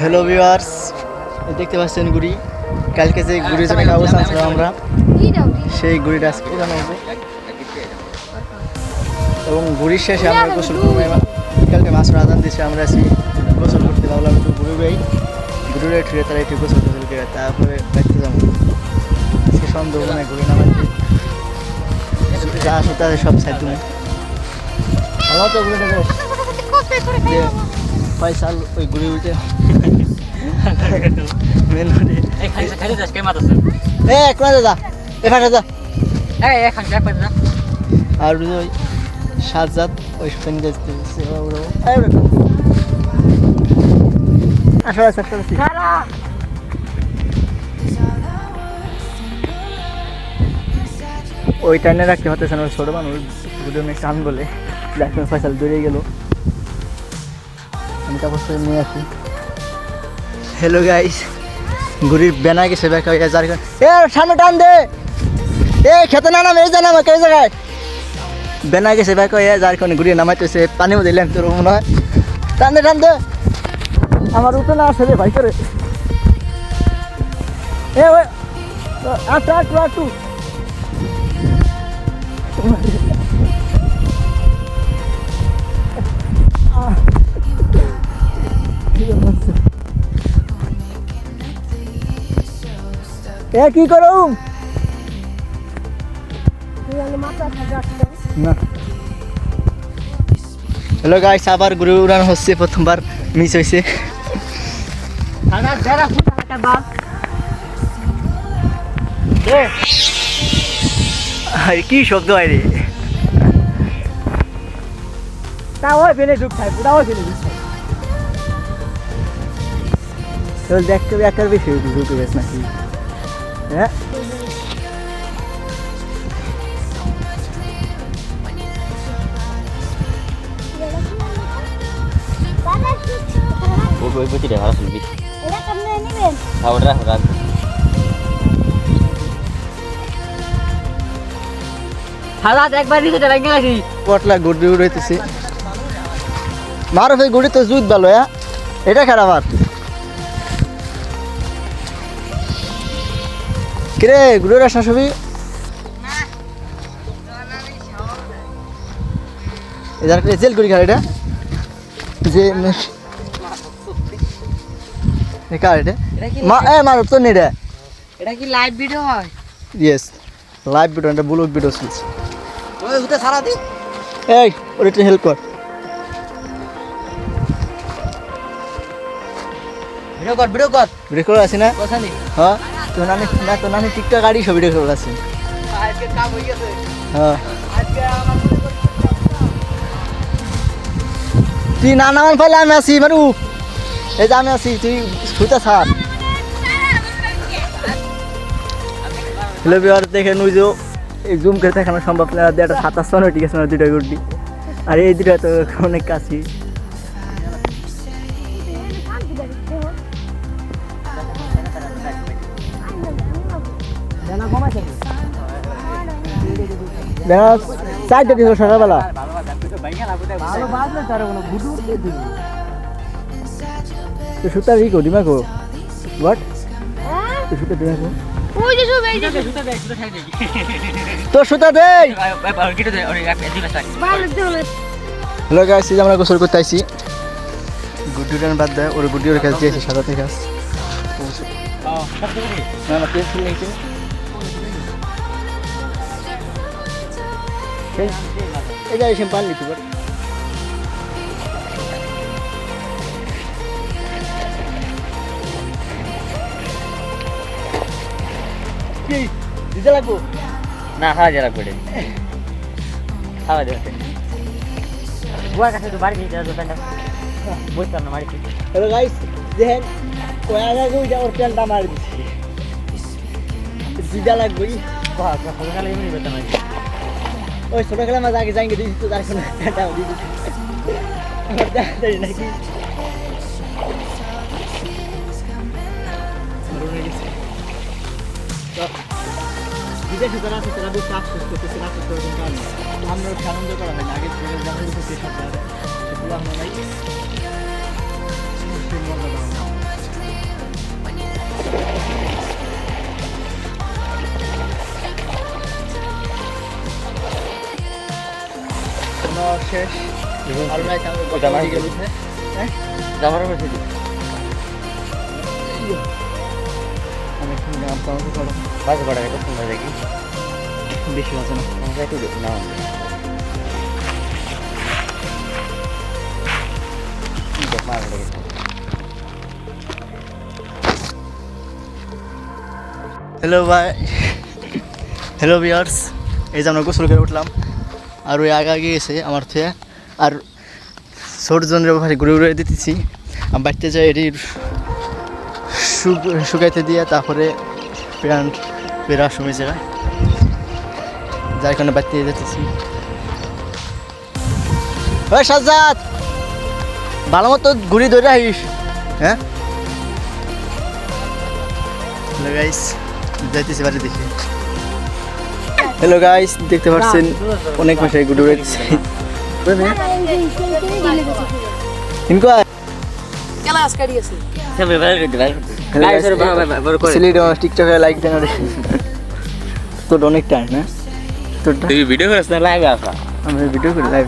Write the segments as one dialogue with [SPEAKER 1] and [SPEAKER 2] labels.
[SPEAKER 1] Hello viewers দেখতে পাচ্ছেন গুড়ি। কালকে যে গুড়ির জন্য কাগজ আনছিলাম আমরা সেই গুড়িটা আজকে হবে এবং গুড়ির শেষে আমরা গোসল করব। বিকালকে মাছ আদান দিয়েছে আমরা আছি গোসল করতে ভাবলাম একটু গুড়ি বাই গুড়ি বাই ঠুয়ে তারা একটু গোসল গোসল করে তারপরে দেখতে যাব। আজকে সন্দেহ মানে গুড়ি নামাইতে যা আসে তাদের সব সাইড তুমি ভালো তো গুড়িটা ফয়সাল ওই ঘুরে উঠে মেন আর ওই ওই দেখতে টাইনে রাখতে হতেছে না ছোট মানুষ মেয়ে কান বলে। ফয়সাল দৌড়ে গেল। আমি সে নিয়ে আসি হ্যালো গাইস গুড়ির বেনা গেছে ব্যাক হয়ে যার এ সামনে টান দে এ খেতে না নাম এই জানা আমাকে এই জায়গায় বেনা গেছে ব্যাক হয়ে যার কারণে ঘুরিয়ে নামাইতেছে পানিও দিলেন তোর মনে হয় টান দে টান দে আমার উঠে না আসে ভাই করে এ আটু আটু আটু এ কি করুম? না। হ্যালো গাইস আবার গুরু উড়ান হচ্ছে প্রথমবার মিস হয়েছে কি শব্দ হয় রে? দেখতে দেখার বেশি ঢুকে গেছে নাকি? হ্যাঁ
[SPEAKER 2] ওই বুঝি রে ভালো শুনবি খাওয়া রাখ রাখ হালাত একবার দিতে লাগে নাকি
[SPEAKER 1] পটলা গুড়ি উড়াইতেছে মারো ভাই গুড়ি তো জুত ভালো হ্যাঁ এটা খারাপ আর কিরে সবই এদার করে জেল করি খারাপ এটা। যে এ কার এটা? মা এ মারো তো নেই রে
[SPEAKER 2] এটা কি লাইভ ভিডিও হয়?
[SPEAKER 1] ইয়েস লাইভ ভিডিও এটা ব্লগ ভিডিও চলছে
[SPEAKER 2] ওই হুতে সারা দিন?
[SPEAKER 1] এই ওর একটু হেল্প কর।
[SPEAKER 2] ভিডিও কর ভিডিও কর।
[SPEAKER 1] ভিডিও করে আছে না?
[SPEAKER 2] কথা নেই।
[SPEAKER 1] হ্যাঁ? তো নানি না তো নানি টিকটক গাড়ি সব ভিডিও করে আছে
[SPEAKER 2] আজকে কাম হয়ে গেছে।
[SPEAKER 1] হ্যাঁ।
[SPEAKER 2] আজকে আমার
[SPEAKER 1] তুই না নামান ফেলে আমি আছি মারু এই যে আমি আছি তুই শুতে ছাড় হ্যালো বিহার দেখে যে এই জুম করে দেখানো সম্ভব না। একটা সাতাশ ঠিক আছে না দুইটা গুড্ডি আর এই দুইটা তো অনেক কাছে চারটে দিন সকালবেলা। সুতা কি করি মাকো হোয়াট সুতা সুতা দেই! হ্যালো গাইস আমরা গোসল করতে আইছি। গুড্ডি বাদ দেয় ওর গুড্ডি ওর কাছে দিয়েছে সাদাতে গাছ না না পেন্সিল যে এসে পান নিতে পার দিতে লাগবো
[SPEAKER 2] না যারা করে খাওয়া যাবে। কাছে তো বাড়ি দিতে দোকানটা বুঝতাম না? বাড়িতে
[SPEAKER 1] হ্যালো গাইস দেখেন কয়া লাগবে ওইটা ওর প্যান্টটা মারি দিচ্ছি। দিদা লাগবে।
[SPEAKER 2] সকালে এমনি করতাম আর
[SPEAKER 1] ওই ছোট খেলা মাঝে আগে যাইগে দিয়েছি তো তার কোনো প্যান্টটা দিয়ে দিচ্ছি আমার যায় নাকি বিদেশে আমরা আনন্দ করা হয় আগে আমরা শেষ। আর ম্যাচ আমি হ্যাঁ
[SPEAKER 2] জামার
[SPEAKER 1] এখন নাম তো আমাকে করো
[SPEAKER 2] বাস সুন্দর দেখি।
[SPEAKER 1] বেশি আছে না।
[SPEAKER 2] আমরা একটু না মার দেখি
[SPEAKER 1] হ্যালো ভাই। হ্যালো বিয়ার্স এই যে আমরা গোসল করে উঠলাম। আর ওই আগে আগে গেছে আমার থেকে। আর ছোট জনের ভাই ঘুরে ঘুরে দিতেছি। আমি বাড়িতে যাই, এটি শুক- শুকাইতে দিয়ে তারপরে প্যান্ট বেরা সময় জায়গায় যার কারণে বাড়িতে যেতেছি। ওই সাজ্জাদ, ভালো মতো ঘুরি ধরে আইস হ্যাঁ? যাইতেছি বাড়ি দেখি হ্যালো গাইস দেখতে পাচ্ছেন অনেক ভাষায়
[SPEAKER 2] করে।
[SPEAKER 1] সিলেট টিকটকে লাইক দেন তোর অনেক টাইম না তোরটা?
[SPEAKER 2] ভিডিও করিস না লাইভ আসা।
[SPEAKER 1] আমি ভিডিও করি লাইভ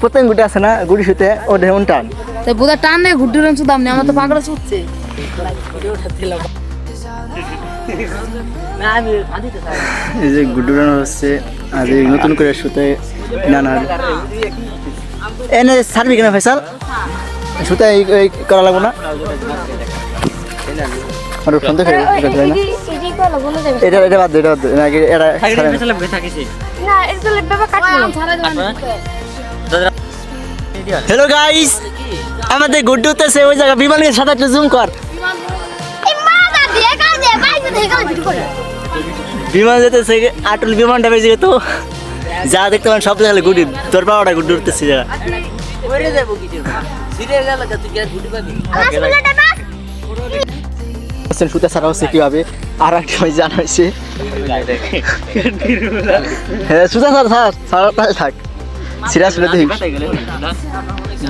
[SPEAKER 1] প্রত্যেক গুটি আছে না গুটি শুতে ও যেমন টান।
[SPEAKER 3] তাই বোধহয় টান নেই ঘুরতে দাম নেই আমার তো পাকড়া ছুটছে।
[SPEAKER 1] এই যে গুড্ডু রান হচ্ছে আজ এই নতুন করে শুতে না না এনে সারবি কেন ফেসাল? শুতে এই করা লাগবো না? আর ফোন তো এটা এটা বাদ এটা বাদ দে এটা না। হ্যালো গাইস আমাদের গুড্ডু উঠতেছে ওই জায়গা বিমানের সাথে একটু জুম কর। বিমান যেতেছে আটুল বিমানটা বেজে যেত যা দেখতে পারেন সব জায়গায় গুড্ডু তোর পাওয়াটা গুড্ডু উঠতেছে আছেন সুতা ছাড়া হচ্ছে কীভাবে? আর একটা আমি জানা হয়েছে। হ্যাঁ সুতা ছাড় ছাড় থাক। সিরিয়াস হলে দেখিস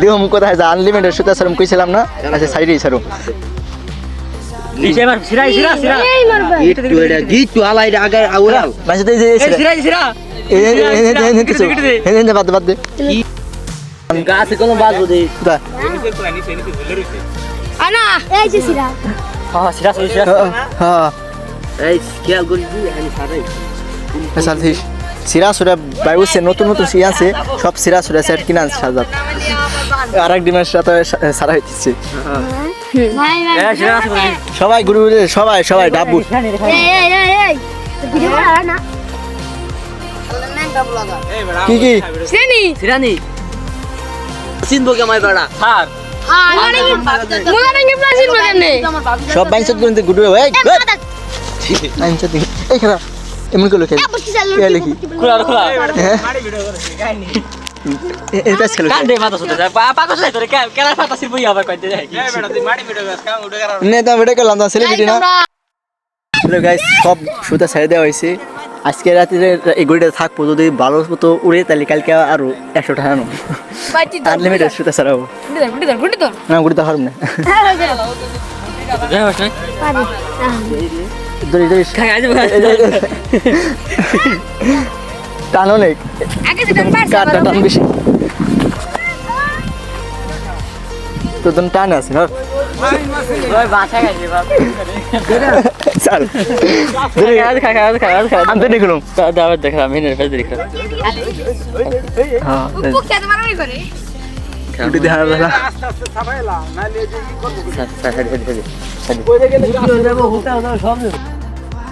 [SPEAKER 1] দেহ মুখ কোথায়? যা আনলিমিটেড সুতা ছাড়ুম কইছিলাম না? আচ্ছা সাইডেই ছাড়ুম।
[SPEAKER 4] গাছে কোনো বাজবো দে
[SPEAKER 3] আনা এই যে সিরা
[SPEAKER 2] হ্যাঁ সিরা সিরা
[SPEAKER 1] হ্যাঁ, হ্যাঁ
[SPEAKER 4] এই খেয়াল করি আমি সারাই
[SPEAKER 1] ফেসাল সিরা সুরা বাইবুসে নতুন নতুন সিরা আছে সব সিরা সুরা সেট কিনা সাজাত আর এক ডিমের সাথে সারা হইতেছে
[SPEAKER 3] ভাই ভাই
[SPEAKER 1] সবাই গুরু সবাই সবাই
[SPEAKER 3] এই ভিডিও
[SPEAKER 1] কি কি
[SPEAKER 3] হ্যাঁ মানে
[SPEAKER 1] খেলা এমন করে খেলি লিখি
[SPEAKER 2] খোলা খোলা
[SPEAKER 1] হ্যাঁ এটা ছিল
[SPEAKER 2] কান দে মাথা সুতে পা পা তোরে কে কেলা সির বই আবার কইতে যাই
[SPEAKER 1] নে তো ভিডিও করলাম তো সেলিব্রিটি না। হ্যালো গাইস সব সুতা ছেড়ে দেওয়া হয়েছে। আজকে রাতে এই গড়িটা থাকব যদি ভালো মতো উড়ে তাহলে কালকে আরও একশো টাকা আনো। আনলিমিটেড সুতা ছাড়াবো। না গুড়িতে হারম না।
[SPEAKER 2] যাই বস
[SPEAKER 1] টান অনেক কাঠটা টান বেশি। তো তুমি টান আছে না
[SPEAKER 2] দাওয়াত দেখা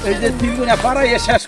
[SPEAKER 5] এই যে তিল গুনা পাড়াইয়ে শেষ